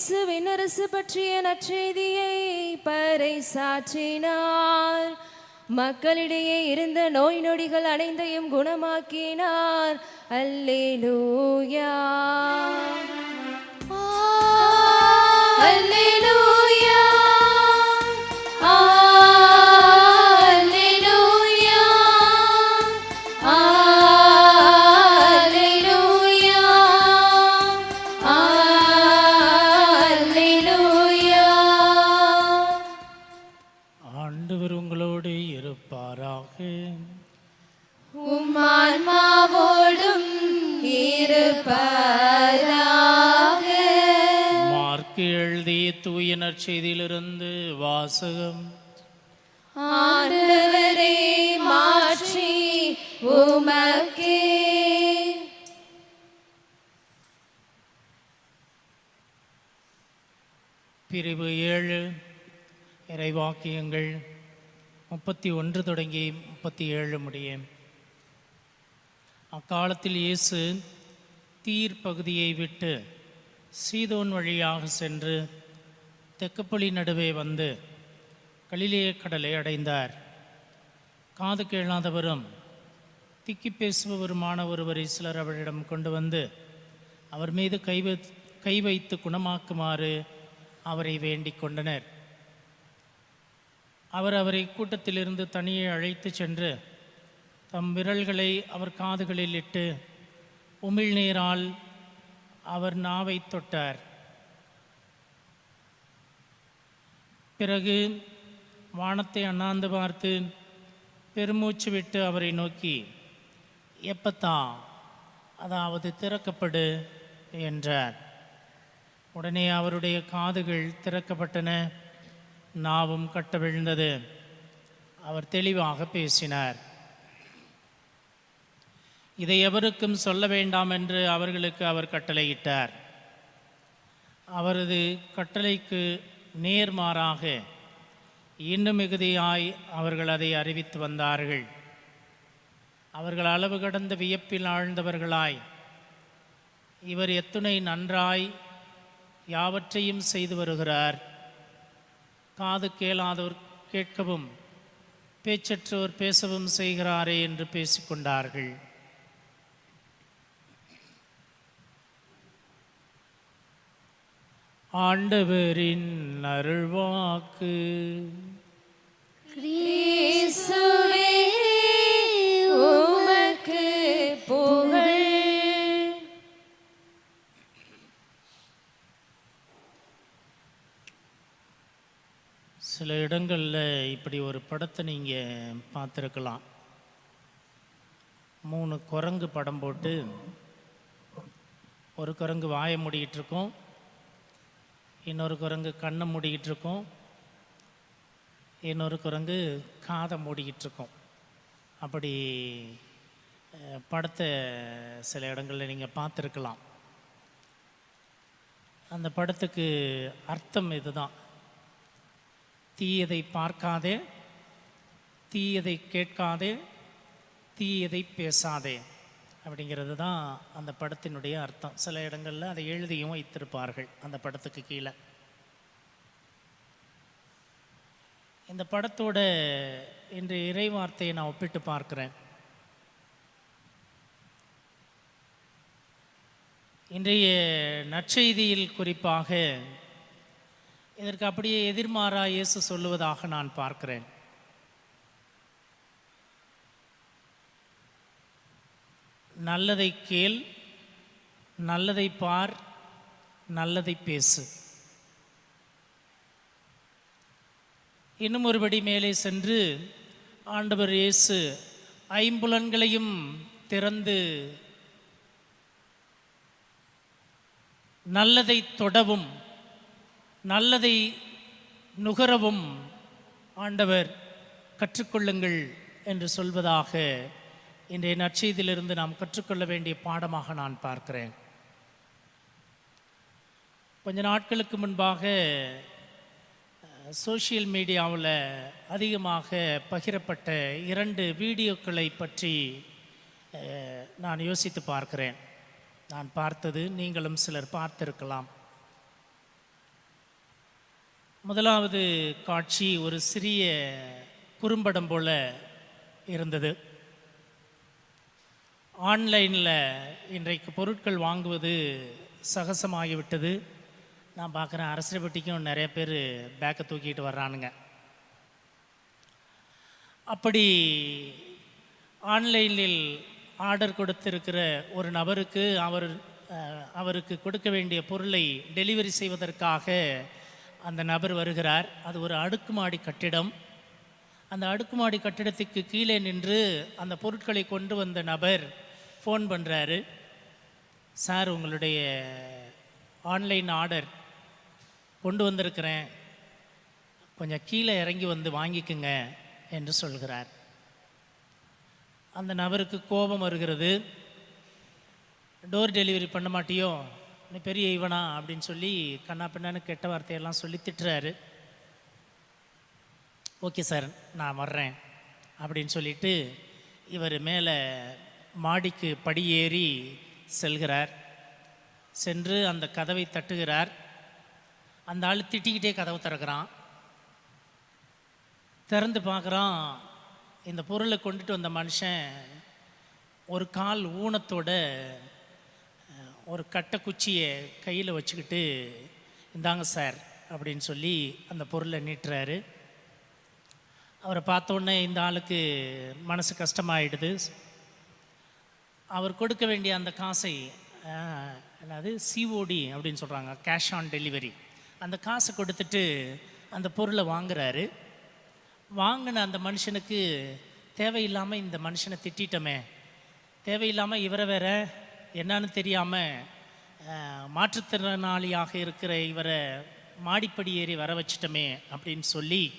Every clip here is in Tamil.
இயேசுவின் அரசு பற்றிய நற்செய்தியை பறைசாற்றினார். மக்களிடையே இருந்த நோய் நொடிகள் அனைத்தையும் குணமாக்கினார். அல்லேலூயா. அல்லேலூயா அல்லேலூயா நற்செய்தியிலிருந்து வாசகம். ஆண்டவரே மாற்றி உமக்கே. பிரிவு ஏழு இறைவாக்கியங்கள். முப்பத்தி ஒன்று தொடங்கி முப்பத்தி ஏழு முடியும் அக்காலத்தில் இயேசு தீர் பகுதியை விட்டு சீதோன் வழியாக சென்று தெக்குப்புலி நடுவே வந்து கலிலேய கடலை அடைந்தார். காது கேளாதவரும் திக்கி பேசுபவருமான ஒருவரை சிலர் அவரிடம் கொண்டு வந்து அவர் மீது கை கை வைத்து குணமாக்குமாறு அவரை வேண்டிக் கொண்டனர். அவர் அவரை கூட்டத்திலிருந்து தனியே அழைத்துச் சென்று தம் விரல்களை அவர் காதுகளில் இட்டு உமிழ்நீரால் அவர் நாவை தொட்டார். பிறகு வானத்தை அண்ணாந்து பார்த்து பெருமூச்சு விட்டு அவரை நோக்கி எப்பத்தா அதாவது திறக்கப்படு என்றார். உடனே அவருடைய காதுகள் திறக்கப்பட்டன. நாவும் கட்ட விழுந்தது. அவர் தெளிவாக பேசினார். இதை எவருக்கும் சொல்ல வேண்டாம் என்று அவர்களுக்கு அவர் கட்டளையிட்டார். அவரது கட்டளைக்கு நேர்மாறாக இன்னும் மிகுதியாய் அவர்கள் அதை அறிவித்து வந்தார்கள். அவர்கள் அளவு கடந்த வியப்பில் ஆழ்ந்தவர்களாய் இவர் எத்துணை நன்றாய் யாவற்றையும் செய்து வருகிறார். காது கேளாதோர் கேட்கவும் பேச்சற்றோர் பேசவும் செய்கிறாரே என்று பேசிக்கொண்டார்கள். ஆண்டவரின் அருள்வாக்கு. உமக்கு புகழ். சில இடங்களில் இப்படி ஒரு படத்தை நீங்கள் பார்த்துருக்கலாம். மூணு குரங்கு படம் போட்டு ஒரு குரங்கு வாயை மூடிக்கிட்டு இருக்கும். இன்னொரு குரங்கு கண்ணை மூடிக்கிட்டு இருக்கும் இன்னொரு குரங்கு காதை மூடிக்கிட்டு இருக்கும் அப்படி படத்தை சில இடங்களில் நீங்கள் பார்த்துருக்கலாம். அந்த படத்துக்கு அர்த்தம் இதுதான். தீயதை பார்க்காதே தீயதை கேட்காதே தீயதை பேசாதே. அப்படிங்கிறது தான் அந்த படத்தினுடைய அர்த்தம். சில இடங்களில் அதை எழுதியும் வைத்திருப்பார்கள் அந்த படத்துக்கு கீழே. இந்த படத்தோட இன்று இறைவார்த்தையை நான் ஒப்பிட்டு பார்க்கிறேன். இன்றைய நற்செய்தியில் குறிப்பாக இதற்கு அப்படியே எதிர்மாறா இயேசு சொல்லுவதாக நான் பார்க்கிறேன். நல்லதை கேள் நல்லதை பார் நல்லதை பேசு. இன்னும் ஒருபடி மேலே சென்று ஆண்டவர் இயேசு ஐம்புலன்களையும் திறந்து நல்லதை தொடவும் நல்லதை நுகரவும் ஆண்டவர் கற்றுக்கொள்ளுங்கள் என்று சொல்வதாக இன்றைய நற்செய்தியிலிருந்து நாம் கற்றுக்கொள்ள வேண்டிய பாடமாக நான் பார்க்கிறேன். கொஞ்ச நாட்களுக்கு முன்பாக சோஷியல் மீடியாவில் அதிகமாக பகிரப்பட்ட இரண்டு வீடியோக்களை பற்றி நான் யோசித்து பார்க்கிறேன். நான் பார்த்தது நீங்களும் சிலர் பார்த்திருக்கலாம். முதலாவது காட்சி ஒரு சிறிய குறும்படம் போல இருந்தது. ஆன்லைனில் இன்றைக்கு பொருட்கள் வாங்குவது சகசமாகிவிட்டது. நான் பார்க்குறேன் அரசியல்பட்டிக்கும் நிறைய பேர் பேக்கை தூக்கிட்டு வர்றானுங்க. அப்படி ஆன்லைனில் ஆர்டர் கொடுத்திருக்கிற ஒரு நபருக்கு அவர் அவருக்கு கொடுக்க வேண்டிய பொருளை டெலிவரி செய்வதற்காக அந்த நபர் வருகிறார். அது ஒரு அடுக்குமாடி கட்டிடம். அந்த அடுக்குமாடி கட்டிடத்துக்கு கீழே நின்று அந்த பொருட்களை கொண்டு வந்த நபர் ஃபோன் பண்ணுறாரு சார் உங்களுடைய ஆன்லைன் ஆர்டர் கொண்டு வந்திருக்கிறேன். கொஞ்சம் கீழே இறங்கி வந்து வாங்கிக்குங்க என்று சொல்கிறார். அந்த நபருக்கு கோபம் வருகிறது. டோர் டெலிவரி பண்ண மாட்டியோ? நீ பெரிய இவனா? அப்படின்னு சொல்லி கண்ணா பின்னான்னு கெட்ட வார்த்தையெல்லாம் சொல்லி திட்டுறாரு. ஓகே சார் நான் வர்றேன் அப்படின்னு சொல்லிட்டு இவர் மேலே மாடிக்கு படியேறி செல்கிறார். சென்று அந்த கதவை தட்டுகிறார். அந்த ஆள் திட்டிக்கிட்டே கதவை திறக்கிறான். திறந்து பார்க்குறான் இந்த பொருளை கொண்டுட்டு வந்த மனுஷன் ஒரு கால் ஊனத்தோட ஒரு கட்டை குச்சியை கையில் வச்சுக்கிட்டு இந்தாங்க சார் அப்படின்னு சொல்லி அந்த பொருளை நீட்டுறாரு. அவரை பார்த்தோன்னே இந்த ஆளுக்கு மனசு கஷ்டமாயிடுது. அவர் கொடுக்க வேண்டிய அந்த காசை அதாவது என்னது? சிஓடி அப்படின்னு சொல்கிறாங்க கேஷ் ஆன் டெலிவரி அந்த காசை கொடுத்துட்டு அந்த பொருளை வாங்குறாரு. வாங்கின அந்த மனுஷனுக்கு தேவையில்லாமல் இந்த மனுஷனை திட்டமே தேவையில்லாமல் இவரை வேற என்னன்னு தெரியாமல் மாற்றுத்திறனாளியாக இருக்கிற இவரை மாடிப்படி ஏறி வர வச்சிட்டோமே அப்படின்னு சொல்லி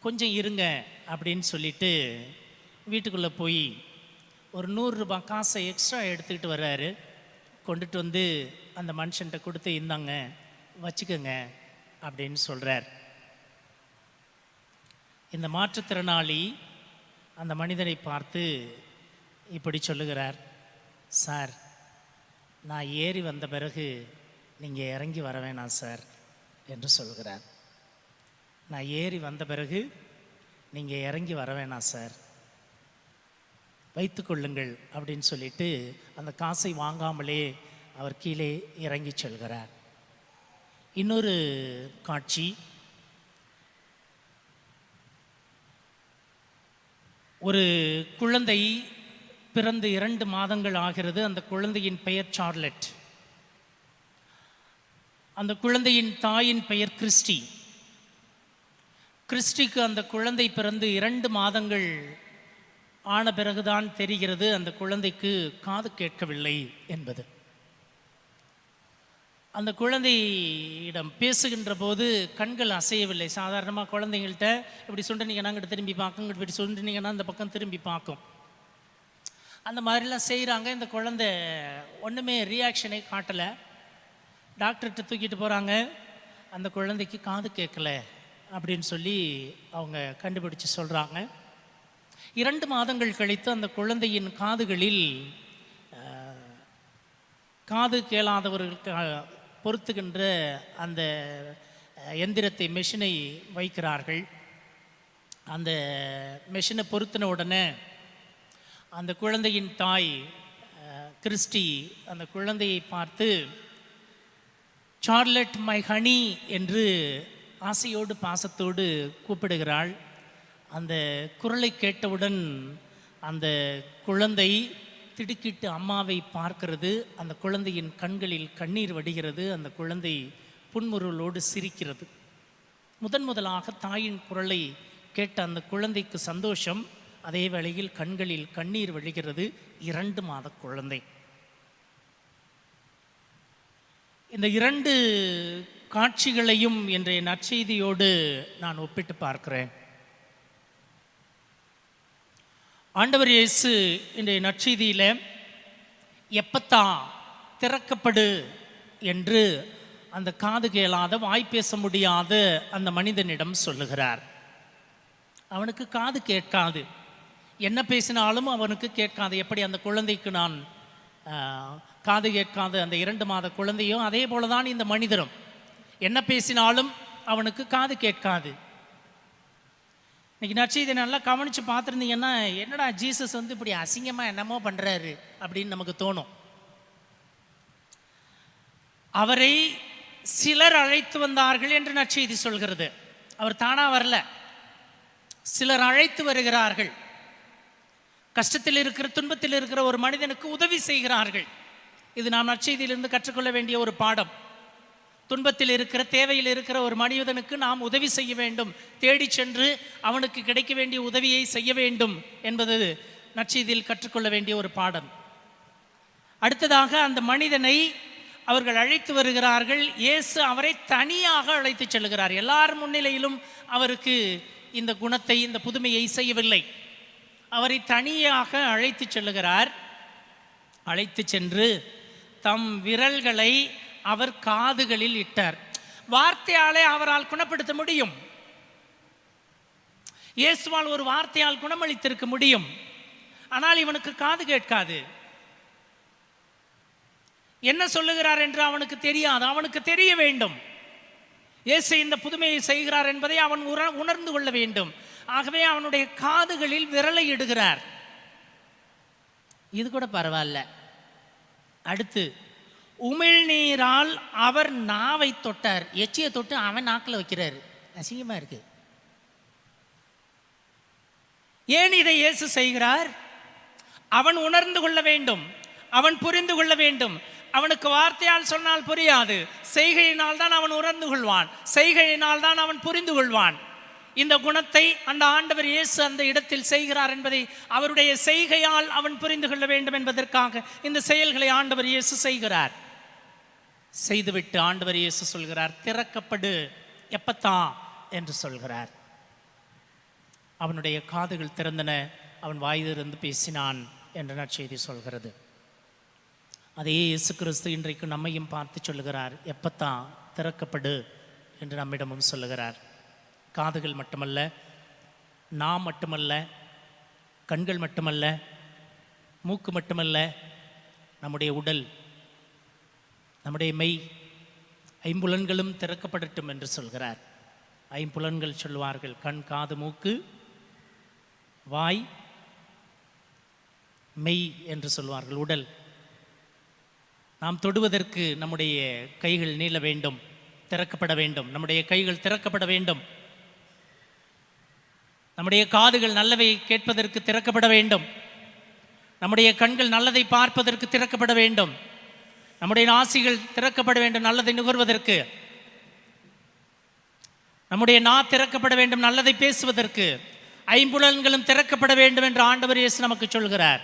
கொஞ்சம் இருங்க அப்படின்னு சொல்லிட்டு வீட்டுக்குள்ளே போய் ஒரு நூறுரூபா காசை எக்ஸ்ட்ரா எடுத்துக்கிட்டு வர்றாரு. கொண்டுட்டு வந்து அந்த மனுஷன்ட்ட கொடுத்து இந்தாங்க வச்சுக்கோங்க அப்படின்னு சொல்கிறார் இந்த மாற்றுத்திறனாளி அந்த மனிதனை பார்த்து இப்படி சொல்லுகிறார். சார் நான் ஏறி வந்த பிறகு நீங்கள் இறங்கி வர வேணாம் சார் என்று சொல்கிறார். நான் ஏறி வந்த பிறகு நீங்கள் இறங்கி வர வேணாம் சார் வைத்து கொள்ளுங்கள் அப்படின்னு சொல்லிட்டு அந்த காசை வாங்காமலே அவர் கீழே இறங்கி செல்கிறார். இன்னொரு காட்சி. ஒரு குழந்தை பிறந்து இரண்டு மாதங்கள் ஆகிறது. அந்த குழந்தையின் பெயர் சார்லட். அந்த குழந்தையின் தாயின் பெயர் கிறிஸ்டி. கிறிஸ்டிக்கு அந்த குழந்தை பிறந்து இரண்டு மாதங்கள் ஆன பிறகுதான் தெரிகிறது அந்த குழந்தைக்கு காது கேட்கவில்லை என்பது. அந்த குழந்தையிடம் பேசுகின்ற போது கண்கள் அசையவில்லை. சாதாரணமாக குழந்தைங்கள்ட்ட இப்படி சுண்டனீங்கன்னா அங்கிட்ட திரும்பி பார்க்கும் இங்கிட்டு இப்படி சுண்டனீங்கன்னா அந்த பக்கம் திரும்பி பார்க்கும். அந்த மாதிரிலாம் செய்கிறாங்க இந்த குழந்தை ஒன்றுமே ரியாக்ஷனே காட்டலை. டாக்டர்கிட்ட தூக்கிட்டு போகிறாங்க அந்த குழந்தைக்கு காது கேட்கல அப்படின்னு சொல்லி அவங்க கண்டுபிடிச்சு சொல்கிறாங்க இரண்டு மாதங்கள் கழித்து அந்த குழந்தையின் காதுகளில் காது கேளாதவர்களுக்கு பொருத்துகின்ற அந்த எந்திரத்தை மெஷினை வைக்கிறார்கள். அந்த மெஷினை பொருத்தின உடனே அந்த குழந்தையின் தாய் கிறிஸ்டி அந்த குழந்தையை பார்த்து சார்லட் மை ஹனி என்று ஆசையோடு பாசத்தோடு கூப்பிடுகிறாள். அந்த குரலை கேட்டவுடன் அந்த குழந்தை திடுக்கிட்டு அம்மாவை பார்க்கிறது. அந்த குழந்தையின் கண்களில் கண்ணீர் வடிகிறது. அந்த குழந்தை புன்முருளோடு சிரிக்கிறது. முதன் முதலாக தாயின் குரலை கேட்ட அந்த குழந்தைக்கு சந்தோஷம். அதே வேளையில் கண்களில் கண்ணீர் வழிகிறது. இரண்டு மாத குழந்தை. இந்த இரண்டு காட்சிகளையும் இன்றைய நற்செய்தியோடு நான் ஒப்பிட்டு பார்க்கிறேன். ஆண்டவர் இயேசு இன்றைய நற்செய்தியில் எப்பத்தா திறக்கப்படு என்று அந்த காது கேளாத வாய் பேச முடியாத அந்த மனிதனிடம் சொல்லுகிறார். அவனுக்கு காது கேட்காது. என்ன பேசினாலும் அவனுக்கு கேட்காது. எப்படி அந்த குழந்தைக்கு நான் காது கேட்காத அந்த இரண்டு மாத குழந்தையும் அதே போல தான் இந்த மனிதரும். என்ன பேசினாலும் அவனுக்கு காது கேட்காது. இன்னைக்கு நற்செய்தி நல்லா கவனித்து பார்த்துருந்தீங்கன்னா என்னடா ஜீசஸ் வந்து இப்படி அசிங்கமாக என்னமோ பண்ணுறாரு அப்படின்னு நமக்கு தோணும். அவரை சிலர் அழைத்து வந்தார்கள் என்று நற்செய்தி சொல்கிறது. அவர் தானா வரல. சிலர் அழைத்து வருகிறார்கள். கஷ்டத்தில் இருக்கிற துன்பத்தில் இருக்கிற ஒரு மனிதனுக்கு உதவி செய்கிறார்கள். இது நாம் நற்செய்தியிலிருந்து கற்றுக்கொள்ள வேண்டிய ஒரு பாடம். துன்பத்தில் இருக்கிற தேவையில் இருக்கிற ஒரு மனிதனுக்கு நாம் உதவி செய்ய வேண்டும். தேடி சென்று அவனுக்கு கிடைக்க வேண்டிய உதவியை செய்ய வேண்டும் என்பது நற்செய்தியில் கற்றுக்கொள்ள வேண்டிய ஒரு பாடம். அடுத்ததாக அந்த மனிதனை அவர்கள் அழைத்து வருகிறார்கள். இயேசு அவரை தனியாக அழைத்து செல்கிறார். எல்லார் முன்னிலையிலும் அவருக்கு இந்த குணத்தை இந்த புதுமையை செய்யவில்லை. அவரை தனியாக அழைத்து செல்லுகிறார். அழைத்து சென்று தம் விரல்களை அவர் காதுகளில் இட்டார். வார்த்தையாலே அவரால் குணப்படுத்த முடியும். இயேசுவால் ஒரு வார்த்தையால் குணமளித்திருக்க முடியும். ஆனால் இவனுக்கு காது கேட்காது. என்ன சொல்லுகிறார் என்று அவனுக்கு தெரியாது. அவனுக்கு தெரிய வேண்டும். இயேசு இந்த புதுமையை செய்கிறார் என்பதை அவன் உணர்ந்து கொள்ள வேண்டும். ஆகவே அவனுடைய காதுகளில் விரலை இடுகிறார். இது கூட பரவாயில்ல. அடுத்து உமிழ்நீரால் அவர் நாவை தொட்டார். எச்சியை தொட்டு அவன் நாக்கில் வைக்கிறார். அசிங்கமா இருக்கு. ஏன் இதை இயேசு செய்கிறார்? அவன் உணர்ந்து கொள்ள வேண்டும். அவன் புரிந்து கொள்ள வேண்டும். அவனுக்கு வார்த்தையால் சொன்னால் புரியாது. செய்கையினால் தான் அவன் உணர்ந்து கொள்வான். செய்கையினால் தான் அவன் புரிந்து கொள்வான். இந்த குணத்தை அந்த ஆண்டவர் இயேசு அந்த இடத்தில் செய்கிறார் என்பதை அவருடைய செய்கையால் அவன் புரிந்து கொள்ள வேண்டும் என்பதற்காக இந்த செயல்களை ஆண்டவர் இயேசு செய்கிறார். செய்துவிட்டு ஆண்டவர் இயேசு சொல்கிறார் திறக்கப்படு எப்பத்தான்? என்று சொல்கிறார். அவனுடைய காதுகள் திறந்தன அவன் வாயிலிருந்து பேசினான் என்ற நற்செய்தி சொல்கிறது. அதே இயேசு கிறிஸ்து இன்றைக்கு நம்மையும் பார்த்து சொல்லுகிறார் எப்பத்தான்? திறக்கப்படு என்று நம்மிடமும் சொல்லுகிறார். காதுகள் மட்டுமல்ல நாம் மட்டுமல்ல கண்கள் மட்டுமல்ல மூக்கு மட்டுமல்ல நம்முடைய உடல் நம்முடைய மெய் ஐம்புலன்களும் திறக்கப்படட்டும் என்று சொல்கிறார். ஐம்புலன்கள் சொல்வார்கள் கண் காது மூக்கு வாய் மெய் என்று சொல்வார்கள் உடல். நாம் தொடுவதற்கு நம்முடைய கைகள் நீள வேண்டும் திறக்கப்பட வேண்டும். நம்முடைய கைகள் திறக்கப்பட வேண்டும். நம்முடைய காதுகள் நல்லவை கேட்பதற்கு திறக்கப்பட வேண்டும். நம்முடைய கண்கள் நல்லதை பார்ப்பதற்கு திறக்கப்பட வேண்டும். நம்முடைய நாசிகள் திறக்கப்பட வேண்டும் நல்லதை நுகர்வதற்கு. நம்முடைய நா திறக்கப்பட வேண்டும் நல்லதை பேசுவதற்கு. ஐம்புலன்களும் திறக்கப்பட வேண்டும் என்று ஆண்டவர் இயேசு நமக்கு சொல்கிறார்.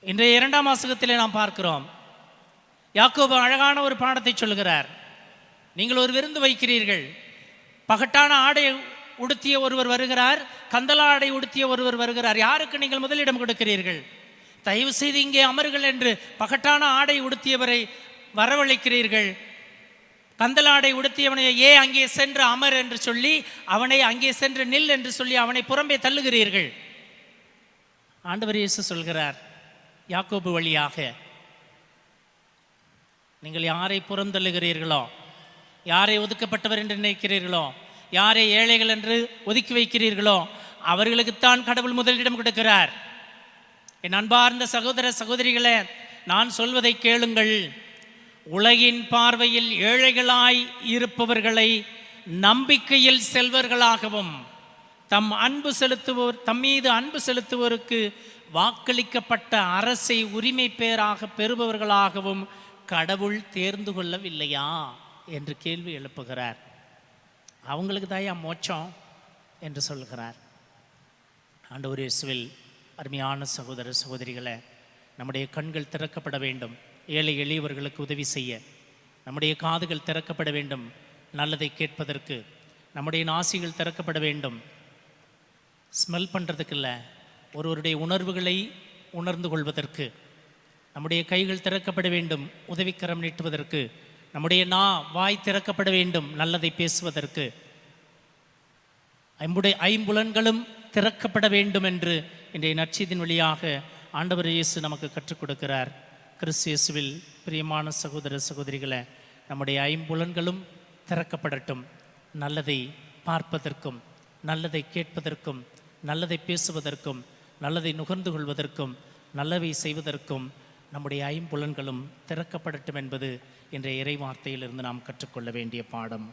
இன்றைய இரண்டாம் வாசகத்திலே நாம் பார்க்கிறோம். யாக்கோபு அழகான ஒரு பாடத்தை சொல்கிறார். நீங்கள் ஒரு விருந்து வைக்கிறீர்கள். பகட்டான ஆடை உடுத்திய ஒருவர் வருகிறார். கந்தலா ஆடை உடுத்திய ஒருவர் வருகிறார். யாருக்கு நீங்கள் முதலிடம் கொடுக்கிறீர்கள்? தயவு செய்து இங்கே அமருங்கள் என்று பகட்டான ஆடை உடுத்தியவரை வரவழைக்கிறீர்கள். கந்தலாடை உடுத்தியவனை ஏ அங்கே சென்று அமர் என்று சொல்லி அவனை அங்கே சென்று நில் என்று சொல்லி அவனை புறம்பே தள்ளுகிறீர்கள். ஆண்டவர் இயேசு சொல்கிறார் யாக்கோபு வழியாக நீங்கள் யாரை புறந்தள்ளுகிறீர்களோ யாரை ஒதுக்கப்பட்டவர் என்று நினைக்கிறீர்களோ யாரை ஏழைகள் என்று ஒதுக்கி வைக்கிறீர்களோ அவர்களுக்குத்தான் கடவுள் முதலிடம் கொடுக்கிறார். என் அன்பார்ந்த சகோதர சகோதரிகளே நான் சொல்வதை கேளுங்கள். உலகின் பார்வையில் ஏழைகளாய் இருப்பவர்களை நம்பிக்கையில் செல்வர்களாகவும் தம் அன்பு செலுத்துவோர் தம் மீது அன்பு செலுத்துவோருக்கு வாக்களிக்கப்பட்ட அரசை உரிமை பேராக பெறுபவர்களாகவும் கடவுள் தேர்ந்து கொள்ளவில்லையா? என்று கேள்வி எழுப்புகிறார். அவங்களுக்கு தாயா மோட்சம்? என்று சொல்கிறார் ஆண்டவர் இயேசுவில் அருமையான சகோதர சகோதரிகளை நம்முடைய கண்கள் திறக்கப்பட வேண்டும். ஏழை எளியவர்களுக்கு உதவி செய்ய. நம்முடைய காதுகள் திறக்கப்பட வேண்டும். நல்லதை கேட்பதற்கு. நம்முடைய நாசிகள் திறக்கப்பட வேண்டும். ஸ்மெல் பண்ணுறதுக்கு இல்லை ஒருவருடைய உணர்வுகளை உணர்ந்து கொள்வதற்கு. நம்முடைய கைகள் திறக்கப்பட வேண்டும். உதவிக்கரம் நீட்டுவதற்கு. நம்முடைய நா வாய் திறக்கப்பட வேண்டும். நல்லதை பேசுவதற்கு. ஐம்புடைய ஐம்புலன்களும் திறக்கப்பட வேண்டும் என்று இன்றைய நற்செய்தின் வழியாக ஆண்டவர் இயேசு நமக்கு கற்றுக் கொடுக்கிறார். கிறிஸ்து இயேசுவில் பிரியமான சகோதர சகோதரிகளை நம்முடைய ஐம்புலன்களும் திறக்கப்படட்டும். நல்லதை பார்ப்பதற்கும் நல்லதை கேட்பதற்கும் நல்லதை பேசுவதற்கும் நல்லதை நுகர்ந்து கொள்வதற்கும் நல்லவை செய்வதற்கும் நம்முடைய ஐம்புலன்களும் திறக்கப்படட்டும் என்பது இன்றைய இறைவார்த்தையிலிருந்து நாம் கற்றுக்கொள்ள வேண்டிய பாடம்.